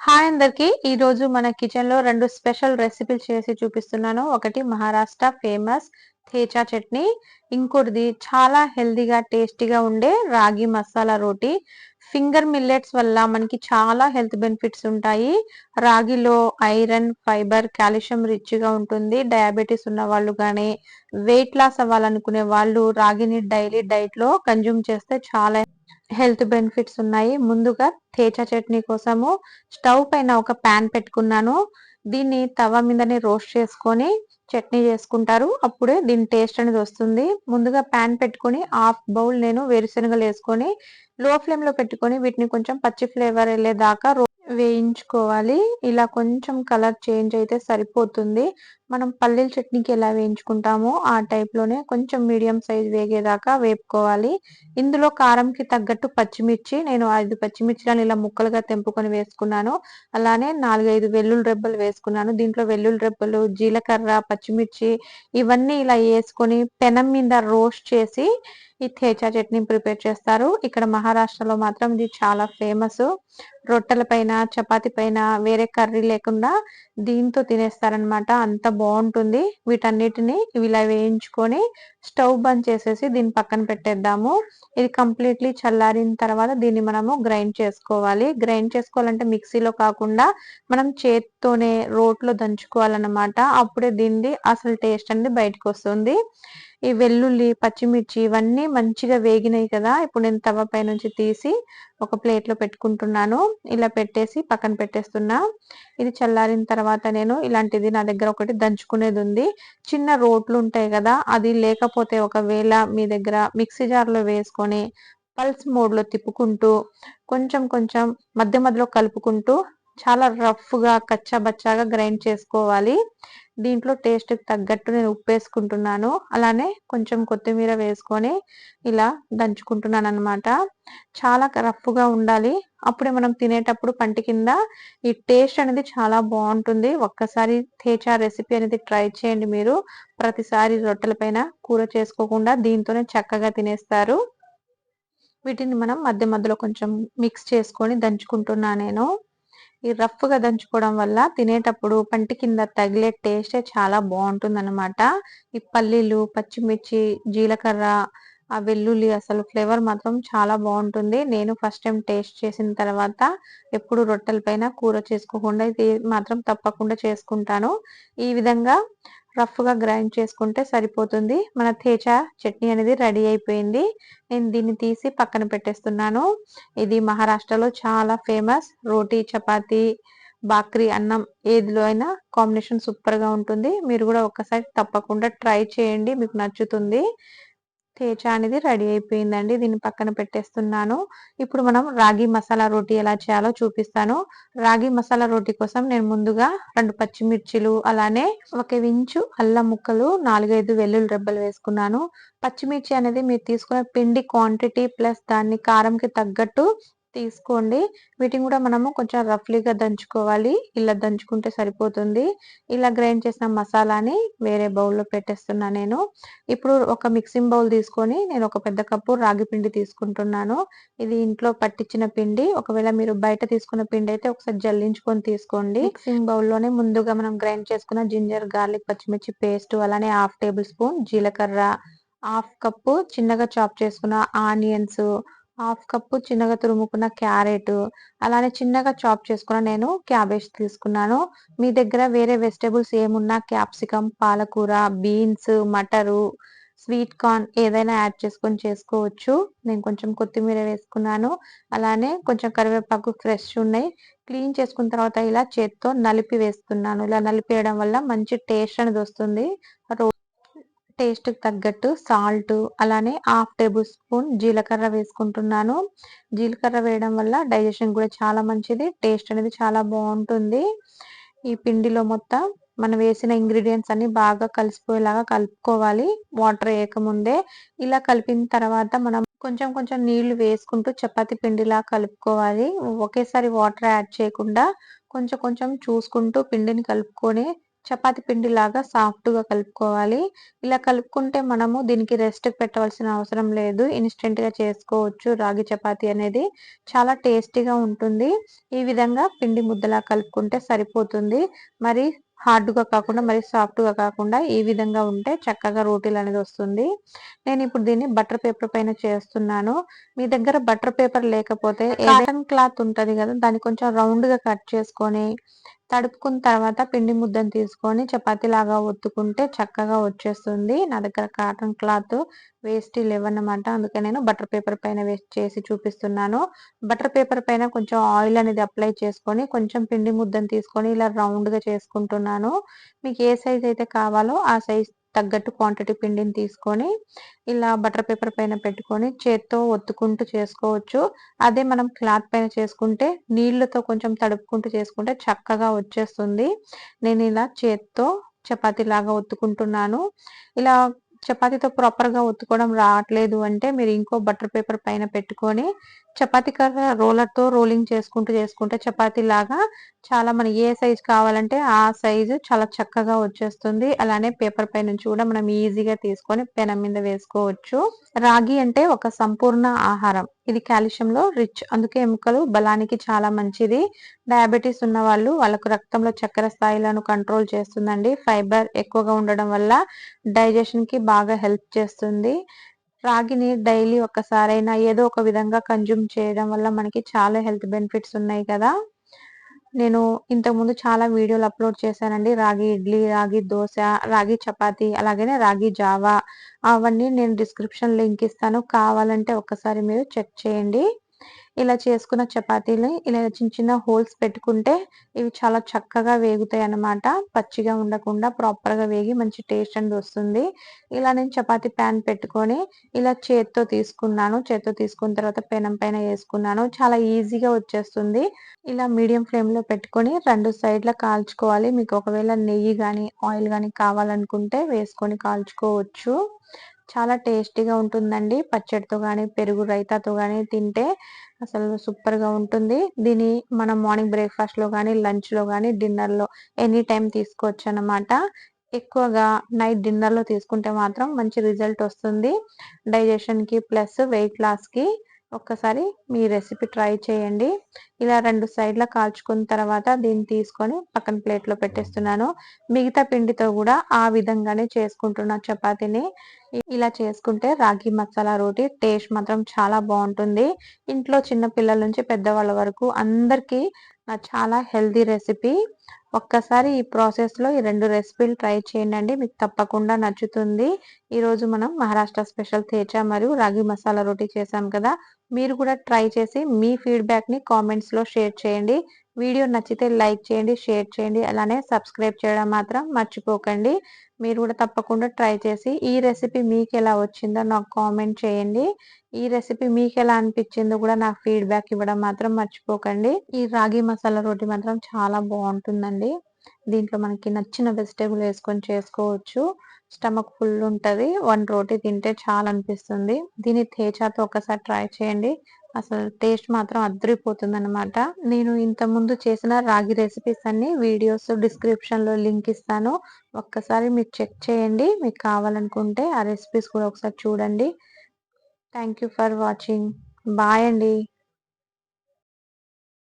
Hi అందరికి. ఈరోజు మన కిచెన్లో రెండు స్పెషల్ రెసిపీలు చేసి చూపిస్తున్నాను. ఒకటి మహారాష్ట్ర ఫేమస్ తేచా చట్నీ ఇంకోటిది చాలా హెల్దీగా టేస్టీగా ఉండే రాగి మసాలా రోటీ. ఫింగర్ మిల్లెట్స్ వల్ల మనకి చాలా హెల్త్ బెనిఫిట్స్ ఉంటాయి. రాగిలో ఐరన్ ఫైబర్ కాల్షియం రిచ్గా ఉంటుంది. డయాబెటీస్ ఉన్న వాళ్ళు కానీ వెయిట్ లాస్ అవ్వాలనుకునే వాళ్ళు రాగిని డైలీ డైట్లో కన్జ్యూమ్ చేస్తే చాలా హెల్త్ బెనిఫిట్స్ ఉన్నాయి. ముందుగా తేచా చట్నీ కోసము స్టవ్ పైన ఒక ప్యాన్ పెట్టుకున్నాను. దీన్ని తవ మీదనే రోస్ట్ చేసుకొని చట్నీ చేసుకుంటారు. అప్పుడే దీని టేస్ట్ అనేది వస్తుంది. ముందుగా ప్యాన్ పెట్టుకొని హాఫ్ బౌల్ నేను వేరుశనగలు వేసుకొని లో ఫ్లేమ్లో పెట్టుకొని వీటిని కొంచెం పచ్చి ఫ్లేవర్ వెళ్ళేదాకా వేయించుకోవాలి. ఇలా కొంచెం కలర్ చేంజ్ అయితే సరిపోతుంది. మనం పల్లీల చట్నీకి ఎలా వేయించుకుంటామో ఆ టైప్లోనే కొంచెం మీడియం సైజ్ వేగేదాకా వేపుకోవాలి. ఇందులో కారంకి తగ్గట్టు పచ్చిమిర్చి నేను ఐదు పచ్చిమిర్చిలను ఇలా ముక్కలుగా తెంపుకొని వేసుకున్నాను. అలానే నాలుగైదు వెల్లుల్లి రెబ్బలు వేసుకున్నాను. దీంట్లో వెల్లుల్లి రెబ్బలు జీలకర్ర పచ్చిమిర్చి ఇవన్నీ ఇలా వేసుకొని పెనం మీద రోస్ట్ చేసి ఈ తేచా చట్నీ ప్రిపేర్ చేస్తారు. ఇక్కడ మహారాష్ట్రలో మాత్రం ఇది చాలా ఫేమస్ రొట్టెల పైన చపాతి పైన వేరే కర్రీ లేకుండా దీంతో తినేస్తారనమాట అంత బాగుంటుంది. వీటన్నిటిని ఇలా వేయించుకొని స్టవ్ బంద్ చేసేసి దీన్ని పక్కన పెట్టేద్దాము. ఇది కంప్లీట్లీ చల్లారిన తర్వాత దీన్ని మనము గ్రైండ్ చేసుకోవాలి. గ్రైండ్ చేసుకోవాలంటే మిక్సీలో కాకుండా మనం చేత్తోనే రోట్లో దంచుకోవాలన్నమాట. అప్పుడే దీన్ని అసలు టేస్ట్ అనేది బయటకు వస్తుంది. ఈ వెల్లుల్లి పచ్చిమిర్చి ఇవన్నీ మంచిగా వేగినాయి కదా. ఇప్పుడు నేను తవ్వ పై నుంచి తీసి ఒక ప్లేట్లో పెట్టుకుంటున్నాను. ఇలా పెట్టేసి పక్కన పెట్టేస్తున్నా. ఇది చల్లారిన తర్వాత నేను ఇలాంటిది నా దగ్గర ఒకటి దంచుకునేది ఉంది. చిన్న రోట్లు ఉంటాయి కదా అది లేకపోతే ఒకవేళ మీ దగ్గర మిక్సీ జార్లో వేసుకొని పల్స్ మోడ్లో తిప్పుకుంటూ కొంచెం కొంచెం మధ్య మధ్యలో కలుపుకుంటూ చాలా రఫ్గా కచ్చాబచ్చాగా కచ్చా బచ్చాగా గ్రైండ్ చేసుకోవాలి. దీంట్లో టేస్ట్ తగ్గట్టు నేను ఉప్పు వేసుకుంటున్నాను. అలానే కొంచెం కొత్తిమీర వేసుకొని ఇలా దంచుకుంటున్నాను అనమాట చాలా రఫ్గా ఉండాలి. అప్పుడే మనం తినేటప్పుడు పంటి కింద ఈ టేస్ట్ అనేది చాలా బాగుంటుంది. ఒక్కసారి తేచా రెసిపీ అనేది ట్రై చేయండి మీరు. ప్రతిసారి రొట్టెల పైన కూర చేసుకోకుండా దీంతోనే చక్కగా తినేస్తారు. వీటిని మనం మధ్య మధ్యలో కొంచెం మిక్స్ చేసుకొని దంచుకుంటున్నా నేను. ఈ రఫ్గా దంచుకోవడం వల్ల తినేటప్పుడు పంటి కింద తగిలే టేస్టే చాలా బాగుంటుంది అనమాట ఈ పల్లీలు పచ్చిమిర్చి జీలకర్ర ఆ వెల్లుల్లి అసలు ఫ్లేవర్ మాత్రం చాలా బాగుంటుంది. నేను ఫస్ట్ టైం టేస్ట్ చేసిన తర్వాత ఎప్పుడు రొట్టెల పైన కూర చేసుకోకుండా ఇది మాత్రం తప్పకుండా చేసుకుంటాను. ఈ విధంగా రఫ్గా గ్రైండ్ చేసుకుంటే సరిపోతుంది. మన తేచా చట్నీ అనేది రెడీ అయిపోయింది. నేను దీన్ని తీసి పక్కన పెట్టేస్తున్నాను. ఇది మహారాష్ట్రలో చాలా ఫేమస్. రోటీ చపాతి బాక్రీ అన్నం ఏదిలో అయినా కాంబినేషన్ సూపర్గా ఉంటుంది. మీరు కూడా ఒక్కసారి తప్పకుండా ట్రై చేయండి. మీకు నచ్చుతుంది. తేచా అనేది రెడీ అయిపోయిందండి. దీన్ని పక్కన పెట్టేస్తున్నాను. ఇప్పుడు మనం రాగి మసాలా రోటీ ఎలా చేయాలో చూపిస్తాను. రాగి మసాలా రోటీ కోసం నేను ముందుగా రెండు పచ్చిమిర్చిలు అలానే ఒక వించు అల్లం ముక్కలు నాలుగైదు వెల్లుల్లి రెబ్బలు వేసుకున్నాను. పచ్చిమిర్చి అనేది మీరు తీసుకునే పిండి క్వాంటిటీ ప్లస్ దాన్ని కారంకి తగ్గట్టు తీసుకోండి. వీటిని కూడా మనము కొంచెం రఫ్లీగా దంచుకోవాలి. ఇలా దంచుకుంటే సరిపోతుంది. ఇలా గ్రైండ్ చేసిన మసాలాని వేరే బౌల్లో పెట్టేస్తున్నా నేను. ఇప్పుడు ఒక మిక్సింగ్ బౌల్ తీసుకొని నేను ఒక పెద్ద కప్పు రాగి పిండి తీసుకుంటున్నాను. ఇది ఇంట్లో పట్టించిన పిండి. ఒకవేళ మీరు బయట తీసుకున్న పిండి అయితే ఒకసారి జల్లించుకొని తీసుకోండి. మిక్సింగ్ బౌల్లోనే ముందుగా మనం గ్రైండ్ చేసుకున్న జింజర్ గార్లిక్ పచ్చిమిర్చి పేస్ట్ అలానే హాఫ్ టేబుల్ స్పూన్ జీలకర్ర హాఫ్ కప్పు చిన్నగా చాప్ చేసుకున్న ఆనియన్స్ హాఫ్ కప్పు చిన్నగా తురుముకున్న క్యారెట్ అలానే చిన్నగా చాప్ చేసుకున్న నేను క్యాబేజ్ తీసుకున్నాను. మీ దగ్గర వేరే వెజిటేబుల్స్ ఏమున్నా? క్యాప్సికమ్ పాలకూర బీన్స్ మటరు స్వీట్ కార్న్ ఏదైనా యాడ్ చేసుకొని చేసుకోవచ్చు. నేను కొంచెం కొత్తిమీర వేసుకున్నాను. అలానే కొంచెం కరివేపాకు ఫ్రెష్ ఉన్నాయి. క్లీన్ చేసుకున్న తర్వాత ఇలా చేత్తో నలిపి వేస్తున్నాను. ఇలా నలిపేయడం వల్ల మంచి టేస్ట్ అనేది వస్తుంది. టేస్ట్ తగ్గట్టు సాల్ట్ అలానే హాఫ్ టేబుల్ స్పూన్ జీలకర్ర వేసుకుంటున్నాను. జీలకర్ర వేయడం వల్ల డైజెషన్ కూడా చాలా మంచిది టేస్ట్ అనేది చాలా బాగుంటుంది. ఈ పిండిలో మొత్తం మనం వేసిన ఇంగ్రీడియంట్స్ అన్ని బాగా కలిసిపోయేలాగా కలుపుకోవాలి వాటర్ వేయకముందే ఇలా కలిపిన తర్వాత మనం కొంచెం కొంచెం నీళ్ళు వేసుకుంటూ చపాతి పిండిలా కలుపుకోవాలి. ఒకేసారి వాటర్ యాడ్ చేయకుండా కొంచెం కొంచెం చూసుకుంటూ పిండిని కలుపుకొని చపాతి పిండి లాగా సాఫ్ట్గా కలుపుకోవాలి. ఇలా కలుపుకుంటే మనము దీనికి రెస్ట్ పెట్టవలసిన అవసరం లేదు. ఇన్స్టెంట్గా చేసుకోవచ్చు. రాగి చపాతి అనేది చాలా టేస్టీగా ఉంటుంది. ఈ విధంగా పిండి ముద్దలా కలుపుకుంటే సరిపోతుంది. మరి హార్డ్గా కాకుండా మరి సాఫ్ట్గా కాకుండా ఈ విధంగా ఉంటే చక్కగా రోటీలు అనేది వస్తుంది. నేను ఇప్పుడు దీన్ని బటర్ పేపర్ పైన చేస్తున్నాను. మీ దగ్గర బటర్ పేపర్ లేకపోతే కాటన్ క్లాత్ ఉంటుంది కదా దాన్ని కొంచెం రౌండ్గా కట్ చేసుకొని తడుపుకున్న తర్వాత పిండి ముద్దను తీసుకొని చపాతీ లాగా ఒత్తుకుంటే చక్కగా వచ్చేస్తుంది. నా దగ్గర కాటన్ క్లాత్ వేస్ట్ లేవన్నమాట అందుకే నేను బటర్ పేపర్ పైన వేస్ట్ చేసి చూపిస్తున్నాను. బటర్ పేపర్ పైన కొంచెం ఆయిల్ అనేది అప్లై చేసుకొని కొంచెం పిండి ముద్దను తీసుకొని ఇలా రౌండ్గా చేసుకుంటున్నాను. మీకు ఏ సైజ్ అయితే కావాలో ఆ సైజ్ తగ్గట్టు క్వాంటిటీ పిండిని తీసుకొని ఇలా బటర్ పేపర్ పైన పెట్టుకొని చేత్తో ఒత్తుకుంటూ చేసుకోవచ్చు. అదే మనం క్లాత్ పైన చేసుకుంటే నీళ్ళతో కొంచెం తడుపుకుంటూ చేసుకుంటే చక్కగా వచ్చేస్తుంది. నేను ఇలా చేత్తో చపాతీ లాగా ఒత్తుకుంటున్నాను. ఇలా చపాతీతో ప్రాపర్గా ఒత్తుకోవడం రావట్లేదు అంటే మీరు ఇంకో బటర్ పేపర్ పైన పెట్టుకొని చపాతీ కర్ర రోలర్తో రోలింగ్ చేసుకుంటూ చేసుకుంటే చపాతీ లాగా చాలా మన ఏ సైజ్ కావాలంటే ఆ సైజు చాలా చక్కగా వచ్చేస్తుంది. అలానే పేపర్ పై నుంచి కూడా మనం ఈజీగా తీసుకొని పెనం మీద వేసుకోవచ్చు. రాగి అంటే ఒక సంపూర్ణ ఆహారం. ఇది కాల్షియంలో రిచ్. అందుకే ఎముకలు బలానికి చాలా మంచిది. డయాబెటీస్ ఉన్న వాళ్ళు వాళ్ళకు రక్తంలో చక్కెర స్థాయిలను కంట్రోల్ చేస్తుందండి. ఫైబర్ ఎక్కువగా ఉండడం వల్ల డైజెషన్కి బాగా హెల్ప్ చేస్తుంది. రాగిని డైలీ ఒక్కసారైనా ఏదో ఒక విధంగా కన్జ్యూమ్ చేయడం వల్ల మనకి చాలా హెల్త్ బెనిఫిట్స్ ఉన్నాయి కదా. నేను ఇంతకుముందు చాలా వీడియోలు అప్లోడ్ చేశానండి. రాగి ఇడ్లీ రాగి దోశ రాగి చపాతి అలాగనే రాగి జావా అవన్నీ నేను డిస్క్రిప్షన్ లింక్ ఇస్తాను. కావాలంటే ఒక్కసారి మీరు చెక్ చేయండి. ఇలా చేసుకున్న చపాతీలు ఇలా చిన్న చిన్న హోల్స్ పెట్టుకుంటే ఇవి చాలా చక్కగా వేగుతాయి అన్నమాట. పచ్చిగా ఉండకుండా ప్రాపర్గా వేగి మంచి టేస్ట్ అనేది వస్తుంది. ఇలా నేను చపాతీ ప్యాన్ పెట్టుకొని ఇలా చేత్తో తీసుకున్నాను. చేత్తో తీసుకున్న తర్వాత పెనం పైన వేసుకున్నాను. చాలా ఈజీగా వచ్చేస్తుంది. ఇలా మీడియం ఫ్లేమ్లో పెట్టుకొని రెండు సైడ్ల కాల్చుకోవాలి. మీకు ఒకవేళ నెయ్యి కానీ ఆయిల్ కానీ కావాలనుకుంటే వేసుకొని కాల్చుకోవచ్చు. చాలా టేస్టీగా ఉంటుందండి. పచ్చడితో కానీ పెరుగు రైతాతో కానీ తింటే అసలు సూపర్గా ఉంటుంది. దీన్ని మనం మార్నింగ్ బ్రేక్ఫాస్ట్లో కానీ లంచ్లో కానీ డిన్నర్లో ఎనీ టైం తీసుకోవచ్చు అనమాట ఎక్కువగా నైట్ డిన్నర్లో తీసుకుంటే మాత్రం మంచి రిజల్ట్ వస్తుంది. డైజెషన్కి ప్లస్ వెయిట్ లాస్కి. ఒక్కసారి మీ రెసిపీ ట్రై చేయండి. ఇలా రెండు సైడ్ల కాల్చుకున్న తర్వాత దీన్ని తీసుకొని పక్కన ప్లేట్లో పెట్టేస్తున్నాను. మిగతా పిండితో కూడా ఆ విధంగానే చేసుకుంటున్న చపాతీని. ఇలా చేసుకుంటే రాగి మసాలా రోటీ టేస్ట్ మాత్రం చాలా బాగుంటుంది. ఇంట్లో చిన్న పిల్లల నుంచి పెద్దవాళ్ళ వరకు అందరికీ చాలా హెల్దీ రెసిపీ ఒక్కసారి ఈ ప్రాసెస్లో ఈ రెండు రెసిపీలు ట్రై చేయండి మీకు తప్పకుండా నచ్చుతుంది. ఈరోజు మనం మహారాష్ట్ర స్పెషల్ తేచా మరియు రాగి మసాలా రోటీ చేసాం కదా? మీరు కూడా ట్రై చేసి మీ ఫీడ్బ్యాక్ని కామెంట్స్లో షేర్ చేయండి. వీడియో నచ్చితే లైక్ చేయండి షేర్ చేయండి. అలానే సబ్స్క్రైబ్ చేయడం మాత్రం మర్చిపోకండి. మీరు కూడా తప్పకుండా ట్రై చేసి ఈ రెసిపీ మీకు ఎలా వచ్చిందో నాకు కామెంట్ చేయండి. ఈ రెసిపీ మీకు ఎలా అనిపించిందో కూడా నాకు ఫీడ్బ్యాక్ ఇవ్వడం మాత్రం మర్చిపోకండి. ఈ రాగి మసాలా రోటీ మాత్రం చాలా బాగుంటుందండి. దీంట్లో మనకి నచ్చిన వెజిటేబుల్ వేసుకొని చేసుకోవచ్చు. స్టమక్ ఫుల్ ఉంటుంది. వన్ రోటీ తింటే చాలా అనిపిస్తుంది. దీని తేచాతో ఒకసారి ట్రై చేయండి. అసలు టేస్ట్ మాత్రం అద్దరిపోతుంది అనమాట నేను ఇంత ముందు చేసిన రాగి రెసిపీస్ అన్ని వీడియోస్ డిస్క్రిప్షన్లో లింక్ ఇస్తాను. ఒక్కసారి మీరు చెక్ చేయండి. మీకు కావాలనుకుంటే ఆ రెసిపీస్ కూడా ఒకసారి చూడండి. Thank you for watching. Bye అండి.